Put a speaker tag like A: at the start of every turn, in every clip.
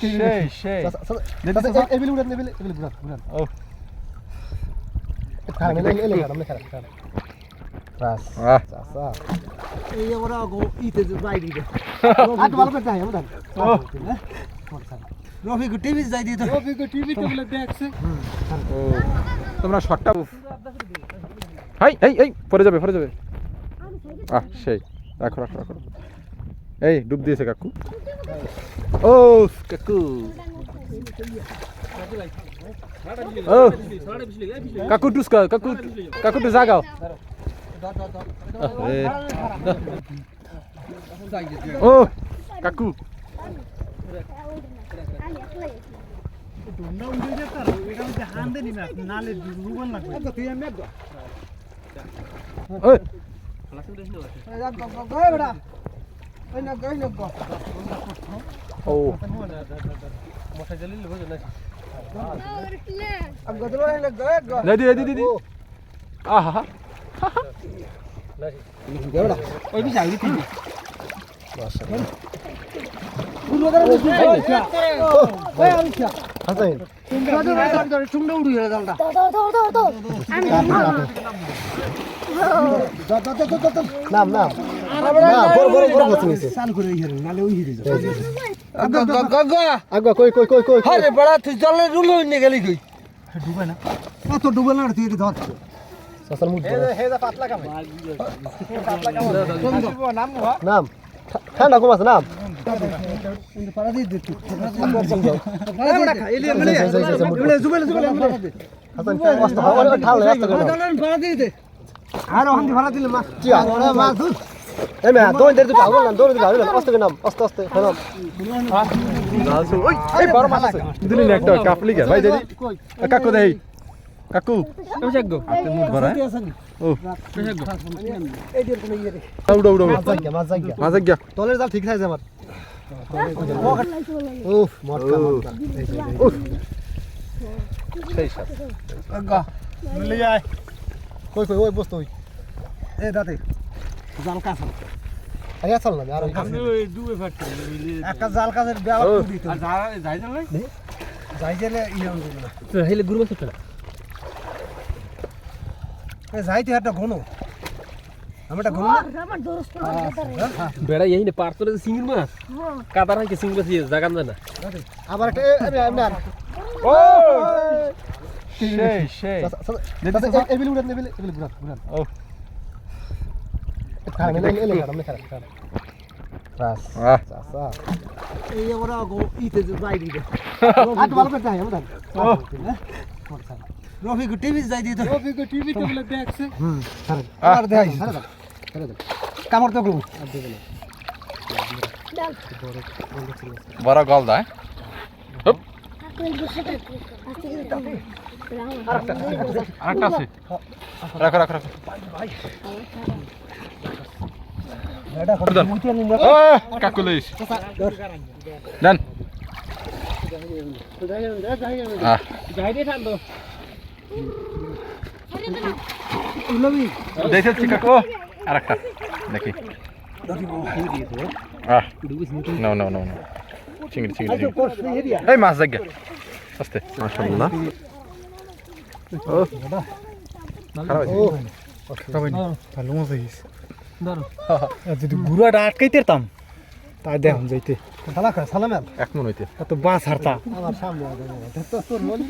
A: সেই সেই
B: এবিলি উড়ান এবিলি এবিলি উড়ান উড়ান
A: ও
B: খারাপ এলে এলে খারাপ খারাপ খারাপ বাস চাচা
C: এই আমরা গো ইতে যাই দিতে
B: আট ভালো করে যাই আমরা
A: ও
C: রফি টিভি যাই দিতে
B: কপি টিভি তে বলে দেখছে
A: ও তোমরা শটটা হাই এই এই পরে যাবে পরে যাবে আহ সেই রাখো রাখো রাখো এই ডুব দিয়েছে কাকু ও কাকু ও কাকু টুসকা কাকু কাকু টু জাগাও ও কাকু
C: নালে রুবন লাগবে তুই আমি
A: ওই ও রেডি রেডি
C: ওই
B: না বড় বড় বড় বসে নিছে
C: চাল করে হিরে নালে ওই হিরে
B: আগবা কই কই কই কই
C: আরে বড়া তুই জলে রুল হইনে গেলি কই ডুবে না এত ডুবে না তুই ধর
B: চাচার মুখ হে দা পাতলা কামে নাম ঠান্ডা কম আছে নাম
C: দিয়ে
B: হাসান ঠাল রাস্তা করে
C: আর ওখান দিয়ে ভাড়া দিলে মাছ
B: মাছ ধুর এই মে দোন দের দুটো আগল না দোন দুটো আগল অস্ত নাম অস্ত অস্ত নাম।
A: ওই এই বড় মাছ আছে। দিলি না একটা কাপলি কে ভাই দিদি কাকু দেই কাকু। আপনি মুখ ভরা ও।
C: এই দিয়ে তুমি ইয়ে রে
A: উড়ো উড়ো।
B: মাছ জাগিয়া মাছ জাগিয়া।
A: মাঝে গিয়া
B: তলের জাল ঠিক থাকে আমার। উফ মটকা মটকা।
A: সেই সাথে
C: গা মিলে যায়
B: কই কই ওই বস্তু ওই।
C: এ দাদে জাল কাছে
B: আরে না আর
C: একটা জাল বেলা। দিত আর যাই যাই যাই গেলে ইয়ে না
A: হেলে গুরু মাছ ফেলা
C: এ যাইতে একটা ঘন আমি ঘন না
D: বেড়া এই না পার তোরে মাছ কাদার সিঙ্গির মাছ ইয়ে জাগান না
B: আবার একটা এমনি আর
A: ও সেই সেই
B: চাচা এবিলি উড়ান এবিলি এবিলি উড়ান উড়ান
A: ও
B: খারাপ এলে এলে খারাপ খারাপ খারাপ বাস
A: আহ।
B: চাচা।
C: এই আমরা গো ইতে যাই দিতে
B: আট ভালো করে যাই আমরা
A: ও।
C: রফি কো টিভি যাই দিতে।
B: কপি টিভি তে বলে দেখছে। হুম
C: আর দেখাই। কামড় তো গো
A: বড় গল দা আরেকটা আছে। রাখো রাখো রাখো। আরেকটা দেখি। আহ। নো নো নো নো চিংড়ি চিংড়ি চিংড়ি।
C: কোর্স এরিয়া
A: এই মাছ জায়গা আস্তে। মাশাআল্লাহ। ও খারাপ
B: ও।
C: ভালো মজা হইছে যদি গুড়াটা আটকাইতে পারতাম তাই দেখুন যাইতে।
B: সালা খা সালাম আর
A: এক মন হইতে।
C: এত বাস হারতা।
B: আমার সামনে তো তোর মন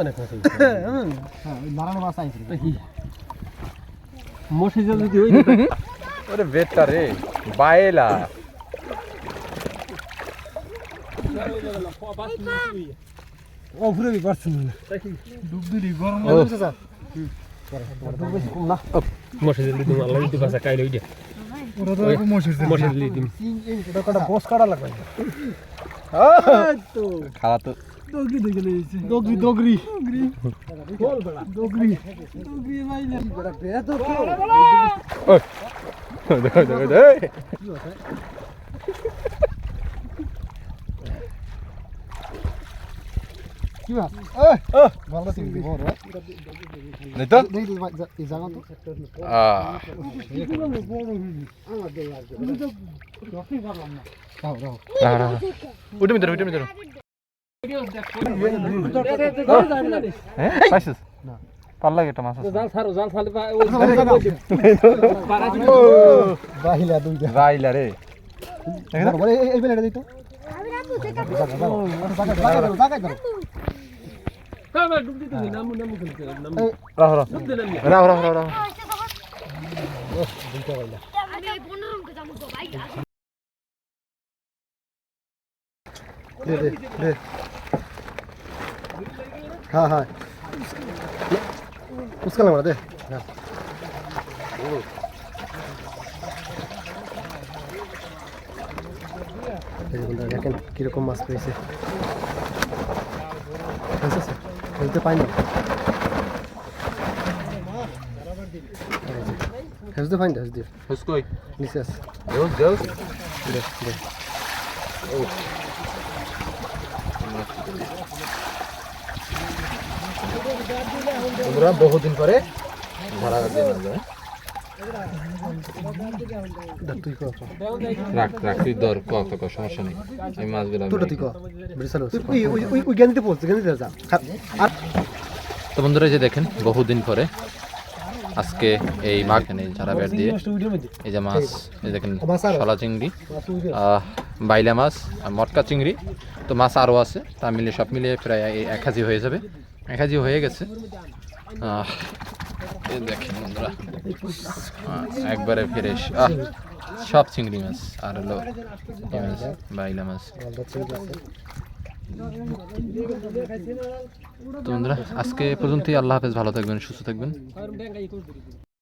B: অনেক কথা হ্যাঁ নারায়ণ মাছ আইছে।
D: যদি ওই
A: ওরে বেটা রে বায়েলা।
C: ও ঘুরে না ডুব দিলি গরম ওরা তো দগরি দেখে দগরি দগরি দগরি বল বড়া দগরি দগরি মাইলে বড়া বেয়া তো
A: দেখো দেখো দেখো
B: কি মাছ ভালো চিংড়ি বড়
A: নেই তো
B: দেখি এই জায়গা তো।
A: উঠে ভিতরে উঠে ভিতরে হ্যাঁ? পাল্লা গেটা মাছ আছে।
D: জাল ছাড়ো জাল ছাড়লে।
B: বাহিলা দুইটা।
A: রাইলা রে।
B: এই বেলাটা দিত। জায়গা দাও।
D: হ্যাঁ,
B: হ্যাঁ উস্কালাম দে হ্যাঁ দেখেন কীরকম মাছ পেয়েছে। বুঝতেছে? পাইনি। পাই না হেজতে পাই না হেজতে
A: হুসকই
B: নিচে আছে।
A: দেউস দেউস।
B: দে দে।
A: বন্ধুরা বহুদিন পরে ধরা দিন
B: দে
A: রাখ রাখ তুই ধর কত সমস্যা নেই। আমি মাছগুলো
B: তোটা তুই কর বিড়সালো ওই ওই ওই ওই জ্ঞানীতে পড়ছে যা। আর
A: তো বন্ধুরা এই যে দেখেন বহুদিন পরে আজকে এই মাছ এখানে যারা বেট দিয়ে এই যে মাছ এই দেখেন শলা চিংড়ি আহ, বাইলা মাছ আর মটকা চিংড়ি। তো মাছ আরও আছে তা মিলিয়ে সব মিলিয়ে প্রায় এক হাজি হয়ে যাবে। এক হাজি হয়ে গেছে। দেখেন বন্ধুরা। একবারে ফ্রেশ। আহ, সব চিংড়ি মাছ আর হলো মাছ বাইলা মাছ। তো বন্ধুরা, আজকে পর্যন্তই। আল্লাহ হাফেজ, ভালো থাকবেন, সুস্থ থাকবেন।